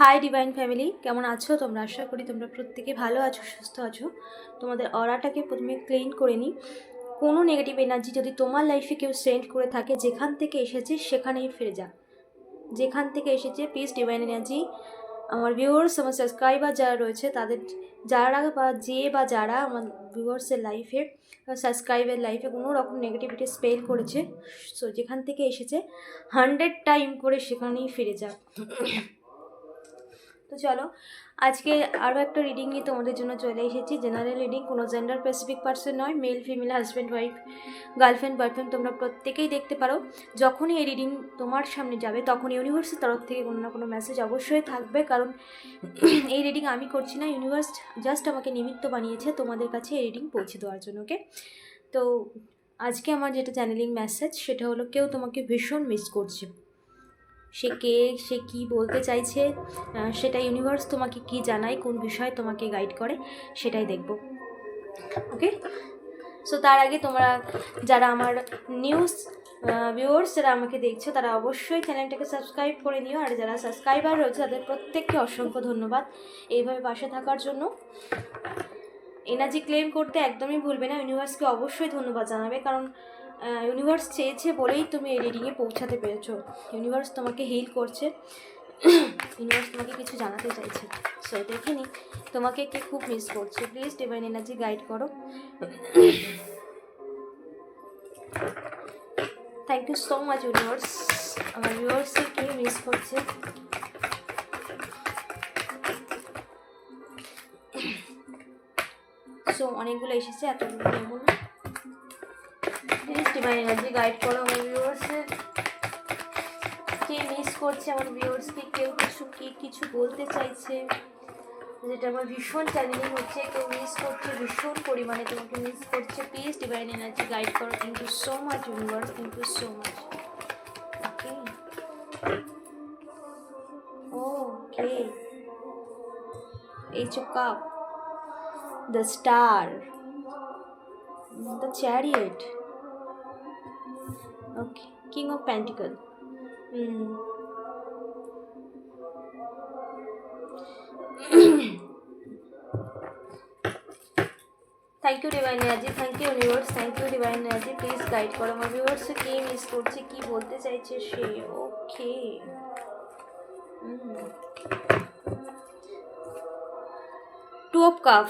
Hi divine family কেমন আছো? তোমরা আশা করি তোমরা প্রত্যেকে ভালো আছো, সুস্থ আছো। তোমাদের অরাটাকে প্রথমে ক্লিন করে নিই। কোনো নেগেটিভ এনার্জি যদি তোমার লাইফে কেউ সেন্ড করে থাকে, যেখান থেকে এসেছে সেখানেই ফিরে যা। যেখান থেকে এসেছে প্লিজ ডিভাইন এনার্জি আমার ভিউয়ার্স আমার সাবস্ক্রাইবার যারা রয়েছে, তাদের যারা বা যে বা যারা আমার ভিউয়ার্সের লাইফে সাবস্ক্রাইবের লাইফে কোনো রকম নেগেটিভিটি স্পেল করেছে সো যেখান থেকে এসেছে হান্ড্রেড টাইম করে সেখানেই ফিরে যা। তো চলো, আজকে আরও একটা রিডিং নিয়ে তোমাদের জন্য চলে এসেছি। জেনারেল রিডিং কোনো জেন্ডার স্পেসিফিক পার্সন নয় male female husband wife girlfriend boyfriend তোমরা প্রত্যেকেই দেখতে পারো। যখনই এই রিডিং তোমার সামনে যাবে তখন ইউনিভার্সের তরফ থেকে কোনো না কোনো মেসেজ অবশ্যই থাকবে। কারণ এই রিডিং আমি করছি না ইউনিভার্স জাস্ট আমাকে নিমিত্ত বানিয়েছে তোমাদের কাছে এই রিডিং পৌঁছে দেওয়ার জন্য ওকে তো আজকে আমার যেটা চ্যানেলিং মেসেজ সেটা হলো কেউ তোমাকে ভীষণ মিস করছে। সে কে, সে কি বলতে চাইছে সেটা ইউনিভার্স তোমাকে কি জানায়, কোন বিষয়ে তোমাকে গাইড করে, সেটাই দেখব। ওকে সো তার আগে তোমরা যারা আমার নিউজ ভিউয়ার্স যারা আমাকে দেখছ, তারা অবশ্যই চ্যানেলটাকে সাবস্ক্রাইব করে নিও। আর যারা সাবস্ক্রাইবার রয়েছে, তাদের প্রত্যেককে অসংখ্য ধন্যবাদ। এইভাবে পাশে থাকার জন্য এনার্জি ক্লেম করতে একদমই ভুলবে না। ইউনিভার্সকে অবশ্যই ধন্যবাদ জানাবে। কারণ ইউনিভার্স চেয়েছে বলেই তুমি এই রিডিংয়ে পৌঁছাতে পেরেছ। ইউনিভার্স তোমাকে হিল করছে। ইউনিভার্স তোমাকে কিছু জানাতে চাইছে। সো দেখে নি, তোমাকে কে খুব মিস করছে। প্লিজ ডিভাইন এনার্জি গাইড করো। Thank you so much universe আমার ভিউয়ার্সকে কে মিস করছে? সো অনেকগুলো এসেছে, এতগুলো নেব না। ডিভাইন এনার্জি গাইড করো আমার ভিউয়ার্সের কে মিস করছে আমার ভিউয়ার্সকে কেউ কিছু কি কিছু বলতে চাইছে? যেটা আমার ভীষণ চ্যালেঞ্জিং হচ্ছে কেউ মিস করছে ভীষণ পরিমাণে তোমাকে মিস করছে। প্লিজ ডিভাইন এনার্জি গাইড করো। Thank you so much universe thank you so much okay okay of Cup, the Star, the Chariot, King of Pentacle. Hmm. Thank you divine energy thank you universe thank you divine energy please guide করো আমার ভিউয়ার্সে কে miss করছে কি বলতে চাইছে সে okay two of cup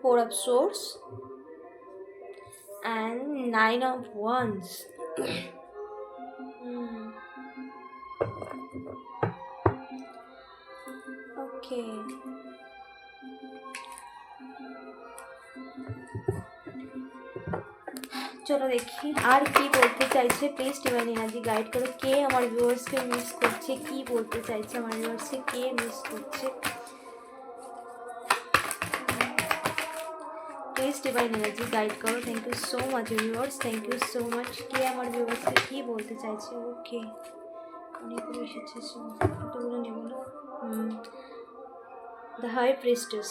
four of swords. And nine of wands. Hmm. okay চলো দেখি আর কি বলতে চাইছে প্লিজ ডিভাইন এনার্জি গাইড করো কে আমার ভিউয়ার্সকে মিস করছে কি বলতে চাইছে আমার ভিউয়ার্সকে কে মিস করছে প্লিজ ডিভাইন এনার্জি গাইড করো thank you so much viewers thank you so much কে আমার ভিউয়ার্সকে কী বলতে চাইছে ওকে অনেকগুলো এসেছে সো এতগুলো নেব না the high priestess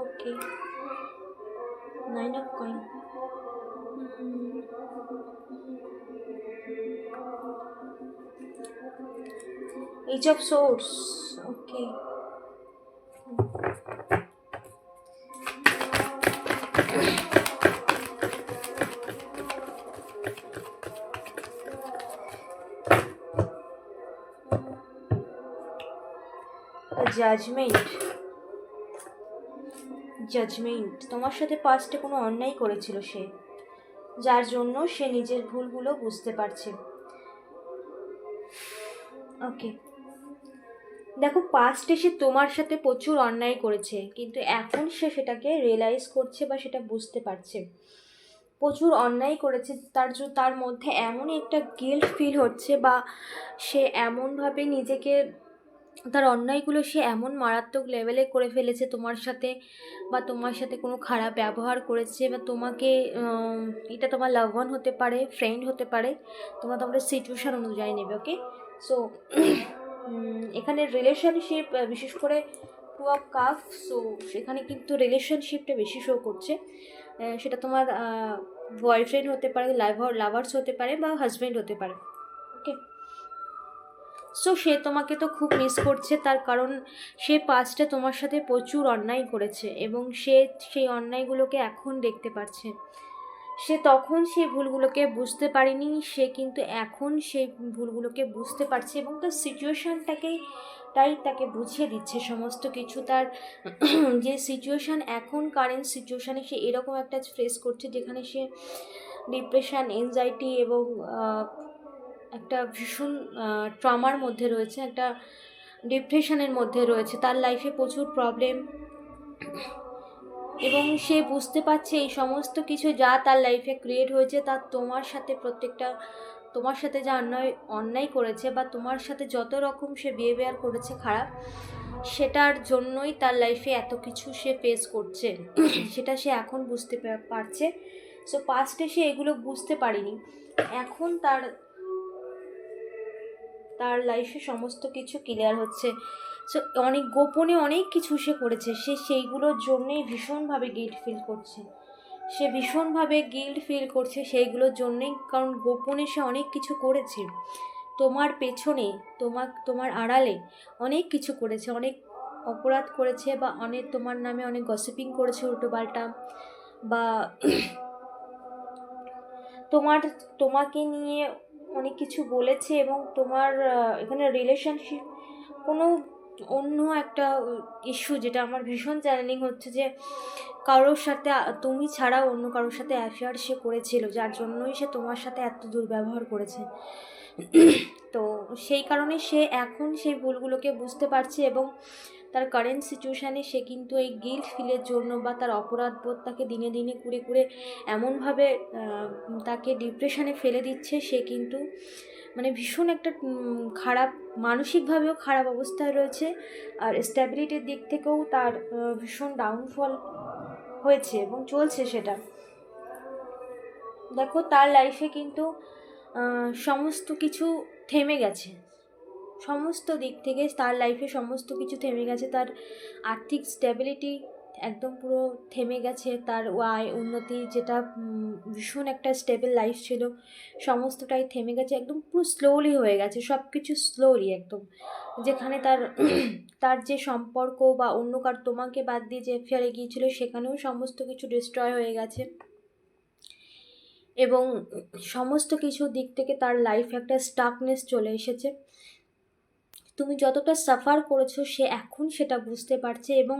okay nine of coin eight of swords okay judgement judgement তোমার সাথে পাস্টে কোনো অন্যায় করেছিল সে, যার জন্য সে নিজের ভুলগুলো বুঝতে পারছে। ওকে দেখো পাস্টে সে তোমার সাথে প্রচুর অন্যায় করেছে, কিন্তু এখন সে সেটাকে রিয়েলাইজ করছে বা সেটা বুঝতে পারছে। প্রচুর অন্যায় করেছে, তার তার মধ্যে এমনই একটা গিল্ট ফিল হচ্ছে বা সে এমনভাবে নিজেকে তার অন্যায়গুলো সে এমন মারাত্মক লেভেলে করে ফেলেছে তোমার সাথে বা তোমার সাথে কোনো খারাপ ব্যবহার করেছে বা তোমাকে এটা তোমার লাভ ওয়ান হতে পারে ফ্রেন্ড হতে পারে, তোমরা তোমাদের সিচুয়েশান অনুযায়ী নেবে ওকে সো এখানে রিলেশনশিপ বিশেষ করে টু অফ কাফ সো সেখানে কিন্তু রিলেশনশিপটা বেশি শো করছে। সেটা তোমার বয়ফ্রেন্ড হতে পারে লাভার লাভার্স হতে পারে বা হাজব্যান্ড হতে পারে ওকে সো সে তোমাকে তো খুব মিস করছে, তার কারণ সে পাস্টে তোমার সাথে প্রচুর অন্যায় করেছে এবং সে সেই অন্যায়গুলোকে এখন দেখতে পারছে। সে তখন সেই ভুলগুলোকে বুঝতে পারেনি, সে কিন্তু এখন সেই ভুলগুলোকে বুঝতে পারছে এবং তার সিচুয়েশানটাকেই তাই তাকে বুঝিয়ে দিচ্ছে সমস্ত কিছু। তার যে সিচুয়েশান এখন কারেন্ট সিচুয়েশানে সে এরকম একটা ফেস করছে যেখানে সে ডিপ্রেশন এনজাইটি এবং একটা ভীষণ ট্রমার মধ্যে রয়েছে, একটা ডিপ্রেশনের মধ্যে রয়েছে, তার লাইফে প্রচুর প্রবলেম এবং সে বুঝতে পারছে এই সমস্ত কিছু যা তার লাইফে ক্রিয়েট হয়েছে, তা তোমার সাথে প্রত্যেকটা, তোমার সাথে যা অন্যায় অন্যায় করেছে বা তোমার সাথে যত রকম সে বিহেভিয়ার করেছে খারাপ, সেটার জন্যই তার লাইফে এত কিছু সে ফেস করছে। সেটা সে এখন বুঝতে পারছে। সো পাস্টে সে এগুলো বুঝতে পারেনি। এখন তার তার লাইফে সমস্ত কিছু ক্লিয়ার হচ্ছে। সো অনেক গোপনে অনেক কিছু সে করেছে। সে সেইগুলোর জন্যেই ভীষণভাবে গিল্ট ফিল করছে। সে ভীষণভাবে গিল্ট ফিল করছে সেইগুলোর জন্যেই, কারণ গোপনে সে অনেক কিছু করেছে। তোমার পেছনে তোমার তোমার আড়ালে অনেক কিছু করেছে। অনেক অপরাধ করেছে বা অনেক, তোমার নামে অনেক গসিপিং করেছে উল্টোপাল্টা বা তোমার, তোমাকে নিয়ে অনেক কিছু বলেছে এবং তোমার এখানে রিলেশনশিপ কোনো অন্য একটা ইস্যু যেটা আমার ভীষণ চ্যালেঞ্জিং হচ্ছে যে কারোর সাথে, তুমি ছাড়া অন্য কারোর সাথে অ্যাফেয়ার সে করেছিল, যার জন্যই সে তোমার সাথে এত দুর্ব্যবহার করেছে। তো সেই কারণে সে এখন সেই ভুলগুলোকে বুঝতে পারছে এবং তার কারেন্ট সিচুয়েশানে সে কিন্তু এই গিল্ট ফিলের জন্য বা তার অপরাধ বোধ তাকে দিনে দিনে কুড়ে কুড়ে এমনভাবে তাকে ডিপ্রেশনে ফেলে দিচ্ছে, সে কিন্তু মানে ভীষণ একটা খারাপ, মানসিকভাবেও খারাপ অবস্থায় রয়েছে। আর স্ট্যাবিলিটির দিক থেকেও তার ভীষণ ডাউনফল হয়েছে এবং চলছে সেটা। দেখো, তার লাইফে কিন্তু সমস্ত কিছু থেমে গেছে। সমস্ত দিক থেকে তার লাইফে সমস্ত কিছু থেমে গেছে। তার আর্থিক স্টেবিলিটি একদম পুরো থেমে গেছে। তার আয় উন্নতি যেটা ভীষণ একটা স্টেবল লাইফ ছিল, সমস্তটাই থেমে গেছে। একদম পুরো স্লোলি হয়ে গেছে সব কিছু স্লোলি একদম। যেখানে তার তার যে সম্পর্ক বা অন্য কার, তোমাকে বাদ দিয়ে যে ফেরে গিয়েছিল, সেখানেও সমস্ত কিছু ডিস্ট্রয় হয়ে গেছে। এবং সমস্ত কিছু দিক থেকে তার লাইফ একটা স্টাকনেস চলে এসেছে। তুমি যতটা সাফার করেছ, সে এখন সেটা বুঝতে পারছে এবং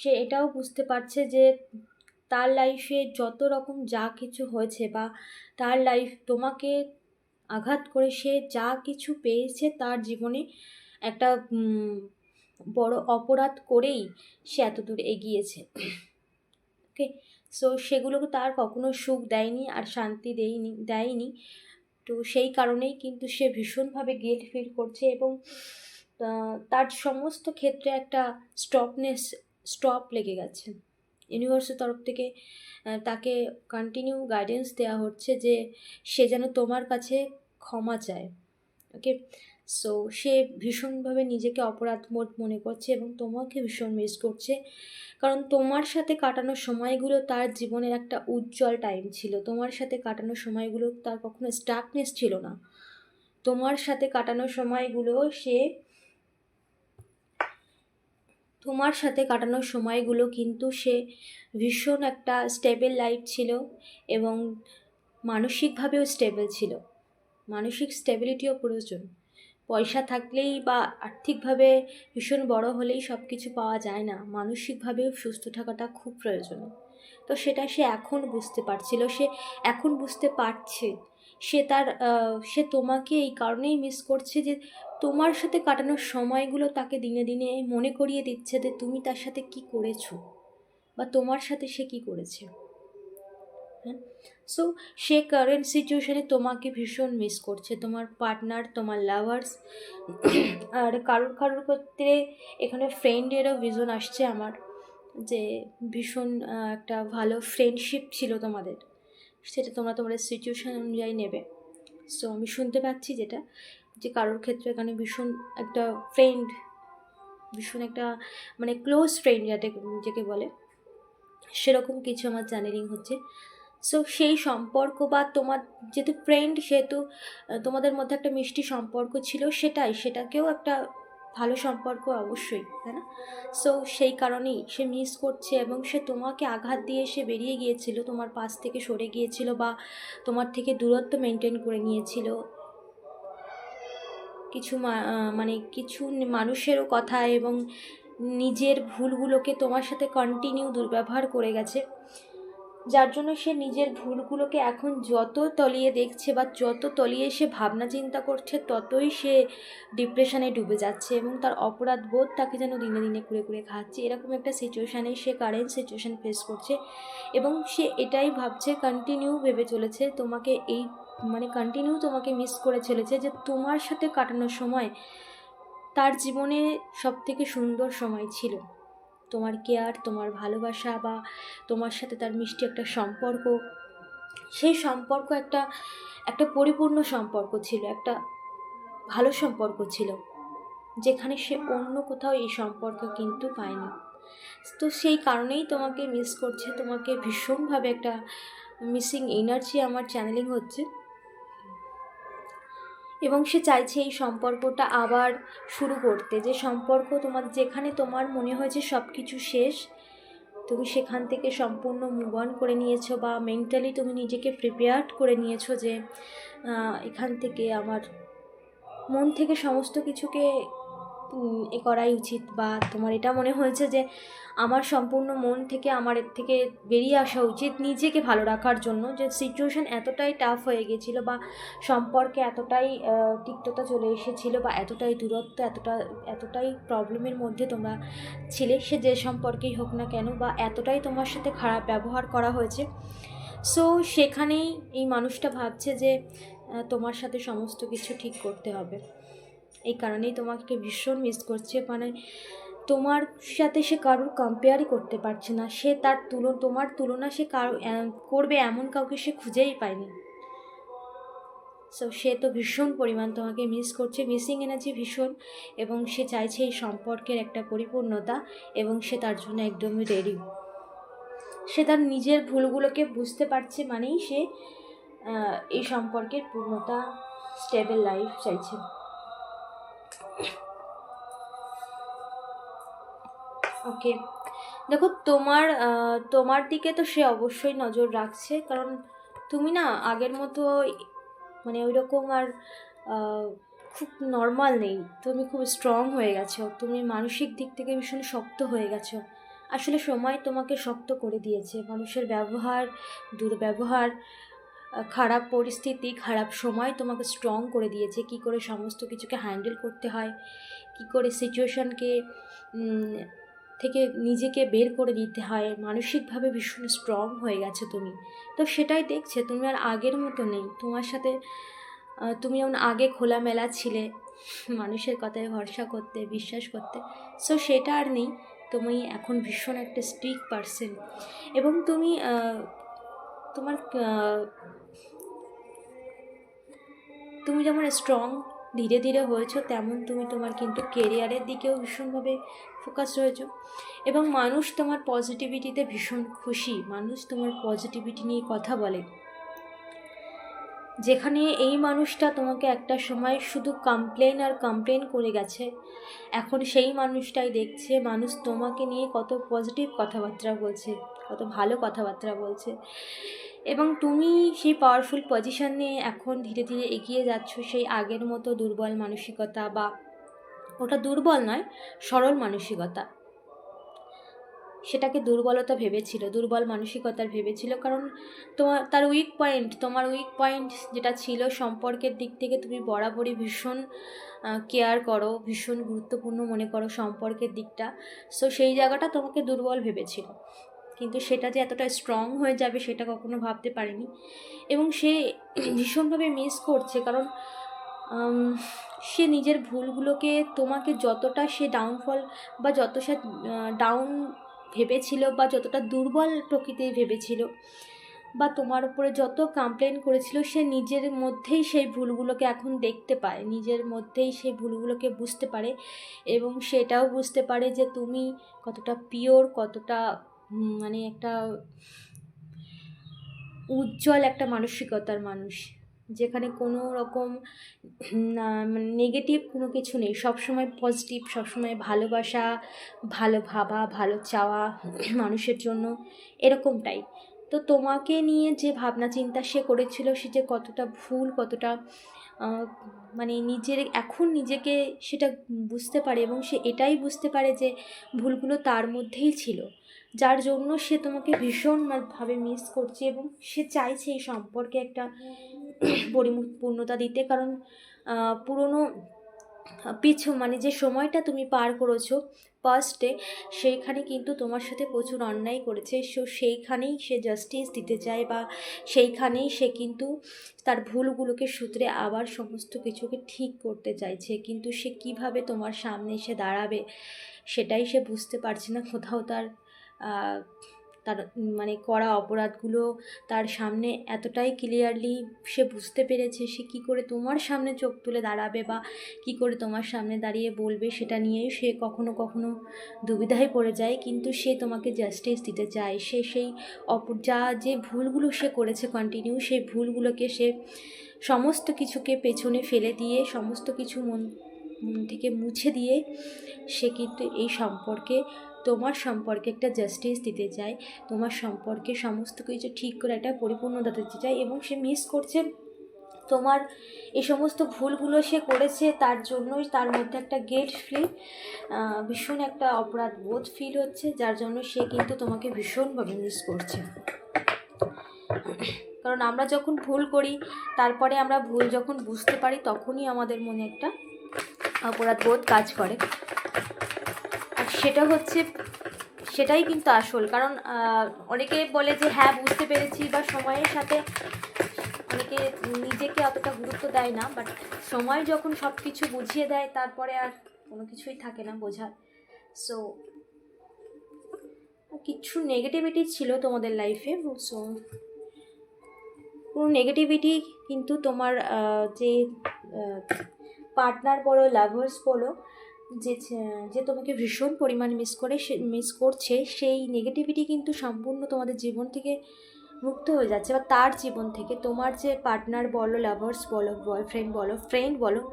সে এটাও বুঝতে পারছে যে তার লাইফে যত রকম যা কিছু হয়েছে বা তার লাইফ তোমাকে আঘাত করে, সে যা কিছু পেয়েছে তার জীবনে একটা বড় অপরাধ করেই সে এত দূর এগিয়েছে। ওকে সো সেগুলোকে তার কখনো সুখ দেয়নি আর শান্তি দেয়নি দেয়নি। তো সেই কারণেই কিন্তু সে ভীষণভাবে গিল্ট ফিল করছে এবং তার সমস্ত ক্ষেত্রে একটা স্টপনেস স্টপ লেগে গেছে। ইউনিভার্সের তরফ থেকে তাকে কন্টিনিউ গাইডেন্স দেওয়া হচ্ছে যে সে যেন তোমার কাছে ক্ষমা চায়। ওকে সো সে ভীষণভাবে নিজেকে অপরাধ বোধ মনে করছে এবং তোমাকে ভীষণ মিস করছে। কারণ তোমার সাথে কাটানো সময়গুলো তার জীবনের একটা উজ্জ্বল টাইম ছিল। তোমার সাথে কাটানো সময়গুলো তার কখনো স্টাকনেস ছিল না। তোমার সাথে কাটানো সময়গুলো সে তোমার সাথে কাটানো সময়গুলো কিন্তু সে ভীষণ একটা স্টেবল লাইফ ছিল এবং মানসিকভাবেও স্টেবল ছিল। মানসিক স্টেবিলিটিও প্রয়োজন। পয়সা থাকলেই বা আর্থিকভাবে ভীষণ বড় হলেই সব কিছু পাওয়া যায় না। মানসিকভাবেও সুস্থ থাকাটা খুব প্রয়োজন। তো সেটা সে এখন বুঝতে পারছিল, সে এখন বুঝতে পারছে। সে তার সে তোমাকে এই কারণেই মিস করছে যে তোমার সাথে কাটানোর সময়গুলো তাকে দিনে দিনে মনে করিয়ে দিচ্ছে যে তুমি তার সাথে কি করেছ বা তোমার সাথে সে কি করেছে। হ্যাঁ? সো সে কারেন্ট সিচুয়েশানে তোমাকে ভীষণ মিস করছে। তোমার পার্টনার তোমার লাভার্স আর কারোর কারোর ক্ষেত্রে এখানে ফ্রেন্ডেরও ভিজন আসছে আমার যে ভীষণ একটা ভালো ফ্রেন্ডশিপ ছিল তোমাদের। সেটা তোমরা তোমাদের সিচুয়েশান অনুযায়ী নেবে। সো আমি শুনতে পাচ্ছি যেটা। যে কারোর ক্ষেত্রে এখানে ভীষণ একটা ফ্রেন্ড ভীষণ একটা মানে ক্লোজ ফ্রেন্ড যাতে যাকে বলে, সেরকম কিছু আমার চ্যানেলিং হচ্ছে। সো সেই সম্পর্ক বা তোমার যেহেতু ফ্রেন্ড সেহেতু তোমাদের মধ্যে একটা মিষ্টি সম্পর্ক ছিল সেটাই, সেটাকেও একটা ভালো সম্পর্ক অবশ্যই, তাই না? সো সেই কারণেই সে মিস করছে এবং সে তোমাকে আঘাত দিয়ে সে বেরিয়ে গিয়েছিল, তোমার পাশ থেকে সরে গিয়েছিল বা তোমার থেকে দূরত্ব মেনটেন করে নিয়েছিল। কিছু মানে কিছু মানুষেরও কথা এবং নিজের ভুলগুলোকে তোমার সাথে কন্টিনিউ দুর্ব্যবহার করে গেছে। যার জন্য সে নিজের ভুলগুলোকে এখন যত তলিয়ে দেখছে বা যত তলিয়ে সে ভাবনা চিন্তা করছে, ততই সে ডিপ্রেশনে ডুবে যাচ্ছে এবং তার অপরাধ বোধ তাকে যেন দিনে দিনে কুড়ে কুড়ে খাচ্ছে। এরকম একটা সিচুয়েশানে সে কারেন্ট সিচুয়েশান ফেস করছে এবং সে এটাই ভাবছে কন্টিনিউ ভেবে চলেছে, তোমাকে এই মানে কন্টিনিউ তোমাকে মিস করে চলেছে যে তোমার সাথে কাটানোর সময় তার জীবনে সব থেকে সুন্দর সময় ছিল। তোমার কেয়ার তোমার ভালোবাসা বা তোমার সাথে তার মিষ্টি একটা সম্পর্ক। সেই সম্পর্ক একটা একটা পরিপূর্ণ সম্পর্ক ছিল, একটা ভালো সম্পর্ক ছিল, যেখানে সে অন্য কোথাও এই সম্পর্ক কিন্তু পায়নি। তো সেই কারণেই তোমাকে মিস করছে, তোমাকে ভীষণভাবে একটা মিসিং এনার্জি আমার চ্যানেলিং হচ্ছে। এবং সে চাইছে এই সম্পর্কটা আবার শুরু করতে। যে সম্পর্ক তোমার, যেখানে তোমার মনে হয়েছে সব কিছু শেষ, তুমি সেখান থেকে সম্পূর্ণ মুভ অন করে নিয়েছো বা মেন্টালি তুমি নিজেকে প্রিপেয়ার্ড করে নিয়েছো যে এখান থেকে আমার মন থেকে সমস্ত কিছুকে এ করাই উচিত বা তোমার এটা মনে হয়েছে যে আমার সম্পূর্ণ মন থেকে আমার এর থেকে বেরিয়ে আসা উচিত নিজেকে ভালো রাখার জন্য যে সিচুয়েশান এতটাই টাফ হয়ে গেছিল বা সম্পর্কে এতটাই তিক্ততা চলে এসেছিল বা এতটাই দূরত্ব, এতটা, এতটাই প্রবলেমের মধ্যে তোমরা ছিলে সে যে সম্পর্কেই হোক না কেন বা এতটাই তোমার সাথে খারাপ ব্যবহার করা হয়েছে। সো সেখানেই এই মানুষটা ভাবছে যে তোমার সাথে সমস্ত কিছু ঠিক করতে হবে। এই কারণেই তোমাকে ভীষণ মিস করছে। মানে তোমার সাথে সে কারোর কম্পেয়ারই করতে পারছে না। সে তার তুলো, তোমার তুলনা সে কারও করবে এমন কাউকে সে খুঁজেই পায়নি। সো সে তো ভীষণ পরিমাণ তোমাকে মিস করছে। মিসিং এনার্জি ভীষণ এবং সে চাইছে এই সম্পর্কের একটা পরিপূর্ণতা এবং সে তার জন্য একদমই রেডি সে তার নিজের ভুলগুলোকে বুঝতে পারছে মানেই সে এই সম্পর্কের পূর্ণতা স্টেবল লাইফ চাইছে। ওকে দেখো, তোমার তোমার দিকে তো সে অবশ্যই নজর রাখছে, কারণ তুমি না আগের মতো মানে ওই রকম আর খুব নর্মাল নেই। তুমি খুব স্ট্রং হয়ে গেছো। তুমি মানসিক দিক থেকে ভীষণ শক্ত হয়ে গেছো। আসলে সময় তোমাকে শক্ত করে দিয়েছে। মানুষের ব্যবহার, দুর্ব্যবহার খারাপ পরিস্থিতি, খারাপ সময় তোমাকে স্ট্রং করে দিয়েছে। কি করে সমস্ত কিছুকে হ্যান্ডেল করতে হয়? কি করে সিচুয়েশনকে থেকে নিজেকে বের করে দিতে হয়? মানসিকভাবে ভীষণ স্ট্রং হয়ে গেছো তুমি। তো সেটাই দেখছে, তুমি আর আগের মতো নেই। তোমার সাথে তুমি যেমন আগে খোলামেলা ছিলে, মানুষের কথায় ভরসা করতে, বিশ্বাস করতে। সো সেটা আর নেই। তুমি এখন ভীষণ একটা স্ট্রিক পারসন এবং তুমি তোমার তুমি যেমন স্ট্রং ধীরে ধীরে হয়েছো, তেমন তুমি তোমার কিন্তু কেরিয়ারের দিকেও ভীষণভাবে ফোকাস রয়েছো। এবং মানুষ তোমার পজিটিভিটিতে ভীষণ খুশি। মানুষ তোমার পজিটিভিটি নিয়ে কথা বলে। যেখানে এই মানুষটা তোমাকে একটা সময় শুধু কমপ্লেন আর কমপ্লেন করে গেছে। এখন সেই মানুষটাই দেখছে, মানুষ তোমাকে নিয়ে কত পজিটিভ কথাবার্তা বলছে, কত ভালো কথাবার্তা বলছে। এবং তুমি সেই পাওয়ারফুল পজিশন এখন ধীরে ধীরে এগিয়ে যাচ্ছ সেই আগের মতো দুর্বল মানসিকতা বা ওটা দুর্বল নয়, সরল মানসিকতা। সেটাকে দুর্বলতা ভেবেছিল, দুর্বল মানসিকতার ভেবেছিল কারণ তোমার, তার উইক পয়েন্ট তোমার উইক পয়েন্ট যেটা ছিল সম্পর্কের দিক থেকে তুমি বরাবরই ভীষণ কেয়ার করো, ভীষণ গুরুত্বপূর্ণ মনে করো সম্পর্কের দিকটা। সো সেই জায়গাটা তোমাকে দুর্বল ভেবেছিল। কিন্তু সেটা যে এতটা স্ট্রং হয়ে যাবে সেটা কখনো ভাবতে পারিনি। এবং সে ভীষণভাবে মিস করছে কারণ সে নিজের ভুলগুলোকে তোমাকে যতটা সে ডাউনফল বা যত সে ডাউন ভেবেছিল বা যতটা দুর্বল প্রকৃতির ভেবেছিল বা তোমার উপরে যত কমপ্লেন করেছিল, সে নিজের মধ্যেই সেই ভুলগুলোকে এখন দেখতে পায়। নিজের মধ্যেই সেই ভুলগুলোকে বুঝতে পারে এবং সেটাও বুঝতে পারে যে তুমি কতটা পিওর কতটা মানে একটা উজ্জ্বল একটা মানসিকতার মানুষ। যেখানে কোনো রকম মানে নেগেটিভ কোনো কিছু নেই। সবসময় পজিটিভ সবসময় ভালোবাসা, ভালো ভাবা, ভালো চাওয়া মানুষের জন্য এরকমটাই তো তোমাকে নিয়ে যে ভাবনা চিন্তা সে করেছিল, সে যে কতটা ভুল, কতটা মানে নিজের, এখন নিজেকে সেটা বুঝতে পারে এবং সে এটাই বুঝতে পারে যে ভুলগুলো তার মধ্যেই ছিল। যার জন্য সে তোমাকে ভীষণভাবে মিস করছে এবং সে চাইছে এই সম্পর্কে একটা পরিপূর্ণতা দিতে। কারণ পুরনো, পিছু মানে যে সময়টা তুমি পার করেছ ফার্স্টে সেইখানে কিন্তু তোমার সাথে প্রচুর অন্যায় করেছে। সো সেইখানেই সে জাস্টিস দিতে চায় বা সেইখানেই সে কিন্তু তার ভুলগুলোকে সূত্রে আবার সমস্ত কিছুকে ঠিক করতে চাইছে। কিন্তু সে কীভাবে তোমার সামনে এসে দাঁড়াবে, সেটাই সে বুঝতে পারছে না। কোথাও তার তার মানে করা অপরাধগুলো তার সামনে এতটাই ক্লিয়ারলি সে বুঝতে পেরেছে, সে কি করে তোমার সামনে চোখ তুলে দাঁড়াবে বা কি করে তোমার সামনে দাঁড়িয়ে বলবে সেটা নিয়েই সে কখনো কখনো দুবিধায় পড়ে যায়। কিন্তু সে তোমাকে জাস্টিস দিতে চায়। সে সেই অপ যা যে ভুলগুলো সে করেছে কন্টিনিউ সেই ভুলগুলোকে সে সমস্ত কিছুকে পেছনে ফেলে দিয়ে, সমস্ত কিছু মন মন থেকে মুছে দিয়ে সে কিন্তু এই সম্পর্কে তোমার সম্পর্কে একটা জাস্টিস দিতে চায় তোমার সম্পর্কে সমস্ত কিছু ঠিক করে একটা পরিপূর্ণতা দিতে চায় এবং সে মিস করছে তোমার এই সমস্ত ভুলগুলো সে করেছে তার জন্যই তার মধ্যে একটা গেট ফ্রি ভীষণ একটা অপরাধ বোধ ফিল হচ্ছে, যার জন্য সে কিন্তু তোমাকে ভীষণভাবে মিস করছে। কারণ আমরা যখন ভুল করি, তারপরে আমরা ভুল যখন বুঝতে পারি, তখনই আমাদের মনে একটা অপরাধ বোধ কাজ করে। সেটা হচ্ছে, সেটাই কিন্তু আসল। কারণ অনেকে বলে যে হ্যাঁ বুঝতে পেরেছি বা সময়ের সাথে অনেকে নিজেকে অতটা গুরুত্ব দেয় না বাট সময় যখন সব কিছু বুঝিয়ে দেয়, তারপরে আর কোনো কিছুই থাকে না বোঝার। সো কিছু নেগেটিভিটি ছিল তোমাদের লাইফে সো কোনো নেগেটিভিটি কিন্তু তোমার যে পার্টনার বলো লাভার্স বলো যে যে তোমাকে ভীষণ পরিমাণ মিস করে, সে মিস করছে, সেই নেগেটিভিটি কিন্তু সম্পূর্ণ তোমাদের জীবন থেকে মুক্ত হয়ে যাচ্ছে বা তার জীবন থেকে। তোমার যে পার্টনার বলো লাভার্স বলো বয়ফ্রেন্ড বলো ফ্রেন্ড বলো,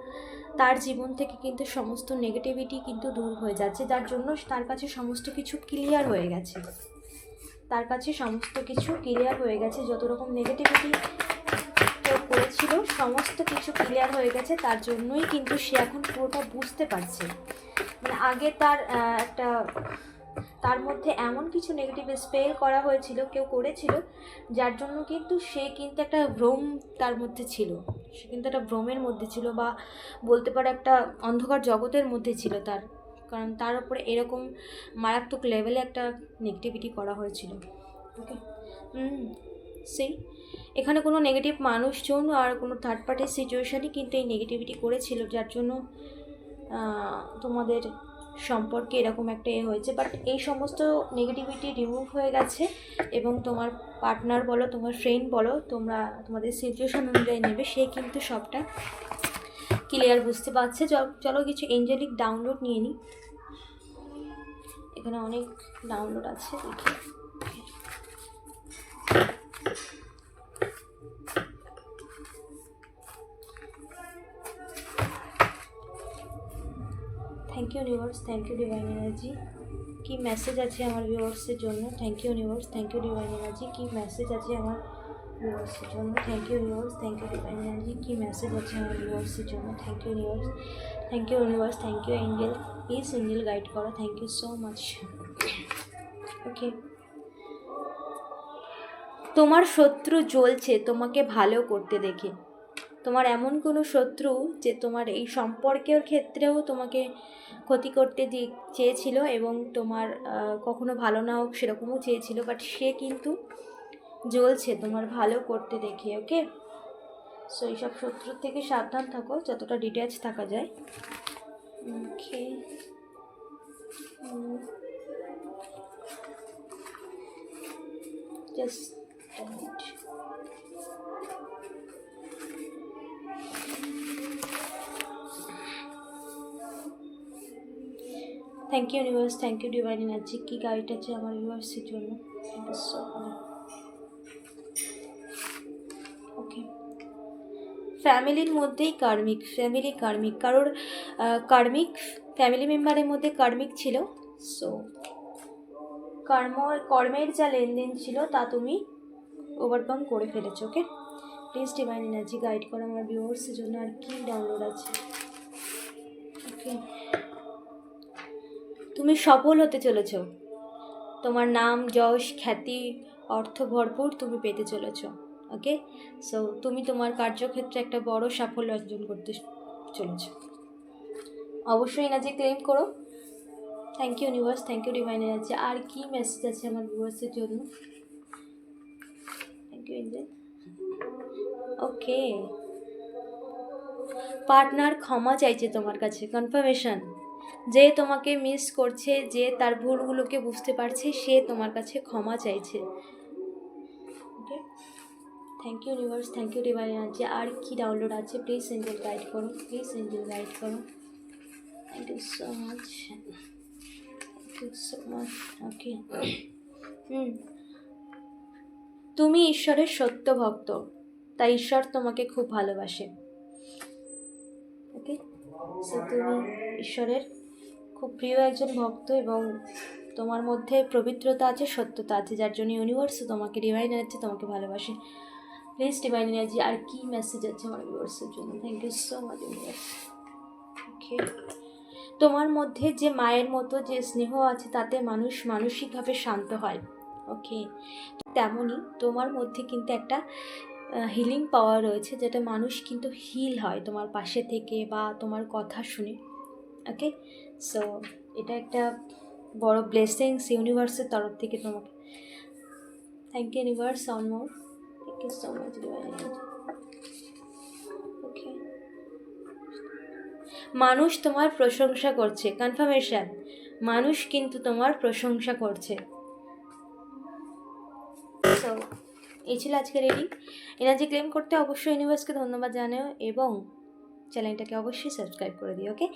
তার জীবন থেকে কিন্তু সমস্ত নেগেটিভিটি কিন্তু দূর হয়ে যাচ্ছে। যার জন্য তার কাছে সমস্ত কিছু ক্লিয়ার হয়ে গেছে। তার কাছে সমস্ত কিছু ক্লিয়ার হয়ে গেছে। যত রকম নেগেটিভিটি করেছিল সমস্ত কিছু ক্লিয়ার হয়ে গেছে, তার জন্যই কিন্তু সে এখন পুরোটা বুঝতে পারছে। মানে আগে তার একটা, তার মধ্যে এমন কিছু নেগেটিভ স্পেল করা হয়েছিল, কেউ করেছিল, যার জন্য কিন্তু সে কিন্তু একটা ভ্রম তার মধ্যে ছিল। সে কিন্তু একটা ভ্রমের মধ্যে ছিল বা বলতে পারো একটা অন্ধকার জগতের মধ্যে ছিল তার। কারণ তার উপরে এরকম মারাত্মক লেভেলে একটা নেগেটিভিটি করা হয়েছিল। ওকে সেই এখানে কোনো নেগেটিভ মানুষজন আর কোনো থার্ড পার্টির সিচুয়েশানই কিন্তু এই নেগেটিভিটি করেছিল, যার জন্য তোমাদের সম্পর্কে এরকম একটা এ হয়েছে। বাট এই সমস্ত নেগেটিভিটি রিমুভ হয়ে গেছে এবং তোমার পার্টনার বলো, তোমার ফ্রেন্ড বলো, তোমরা তোমাদের সিচুয়েশান অনুযায়ী নেবে, সে কিন্তু সবটা ক্লিয়ার বুঝতে পারছে। চলো কিছু এঞ্জেলিক ডাউনলোড নিয়ে নিই এখানে অনেক ডাউনলোড আছে, দেখি। Thank you universe thank you divine energy কি মেসেজ আছে আমার ভিউয়ার্সের জন্য? Thank you universe thank you divine energy কি মেসেজ আছে আমার ভিউয়ার্সের জন্য? Thank you universe thank you divine energy কি মেসেজ আছে আমার ভিউয়ার্সের জন্য? Thank you universe thank you universe thank you angel please angel guide করো। Thank you so much okay তোমার শত্রু জ্বলছে, তোমাকে ভালো করতে দেখে। তোমার এমন কোনো শত্রু যে তোমার এই সম্পর্কের ক্ষেত্রেও তোমাকে ক্ষতি করতে দি, চেয়েছিল এবং তোমার কখনো ভালো না হোক সেরকমও চেয়েছিল বাট সে কিন্তু জ্বলছে তোমার ভালো করতে দেখে ওকে সো এইসব শত্রুর থেকে সাবধান থাকো, যতটা ডিট্যাচ থাকা যায়। Okay just thank you universe thank you divine energy কি গাইড আছে আমার ইউনিভার্সের জন্য? মাচ ফ্যামিলির মধ্যেই কার্মিক ফ্যামিলি কার্মিক কারোর কার্মিক ফ্যামিলি মেম্বারের মধ্যে কার্মিক ছিল? সো কর্ম, কর্মের যা লেনদেন ছিল, তা তুমি ওভারকাম করে ফেলেছো okay please divine energy guide করো আমার ভিউয়ার্সের জন্য। আর কি ডাউনলোড আছে? ওকে তুমি সফল হতে চলেছ। তোমার নাম, যশ, খ্যাতি, অর্থ ভরপুর তুমি পেতে চলেছ ওকে সো তুমি তোমার কার্যক্ষেত্রে একটা বড় সাফল্য অর্জন করতে চলেছ। অবশ্যই এনার্জি ক্লেম করো। Thank you universe thank you divine energy আর কি মেসেজ আছে আমার ভিউয়ার্সের জন্য? থ্যাংক ইউ ওকে পার্টনার ক্ষমা চাইছে তোমার কাছে কনফার্মেশন যে তোমাকে মিস করছে, যে তার ভুলগুলোকে বুঝতে পারছে, সে তোমার কাছে ক্ষমা চাইছে। Okay thank you universe thank you divine energy আর কি ডাউনলোড আছে? প্লিজ এঞ্জেল গাইড করো। প্লিজ এঞ্জেল গাইড করো। Thank you so much thank you so much okay hmm তুমি ঈশ্বরের সত্য ভক্ত তাই ঈশ্বর তোমাকে খুব ভালোবাসে। ওকে সো তুমি ঈশ্বরের খুব প্রিয় একজন ভক্ত এবং তোমার মধ্যে পবিত্রতা আছে, সত্যতা আছে, যার জন্য ইউনিভার্সও তোমাকে ডিভাইন এনার্জি তোমাকে ভালোবাসে। প্লিজ ডিভাইন এনার্জি আর কি মেসেজ আছে আমার ইউনিভার্সের জন্য? Thank you so much universe okay তোমার মধ্যে যে মায়ের মতো যে স্নেহ আছে, তাতে মানুষ মানসিকভাবে শান্ত হয়। ওকে তেমনই তোমার মধ্যে কিন্তু একটা হিলিং পাওয়ার রয়েছে যেটা মানুষ কিন্তু হিল হয় তোমার পাশে থেকে বা তোমার কথা শুনে ওকে সো এটা একটা বড় ব্লেসিংস ইউনিভার্সের তরফ থেকে তোমাকে। Thank you universe one more thank you so much okay মানুষ তোমার প্রশংসা করছে কনফার্মেশন মানুষ কিন্তু তোমার প্রশংসা করছে। সো এই ছিল আজকে রেডি এনার্জি ক্লেম করতে অবশ্যই ইউনিভার্সকে ধন্যবাদ জানাও এবং চ্যানেলটাকে অবশ্যই সাবস্ক্রাইব করে দিও ওকে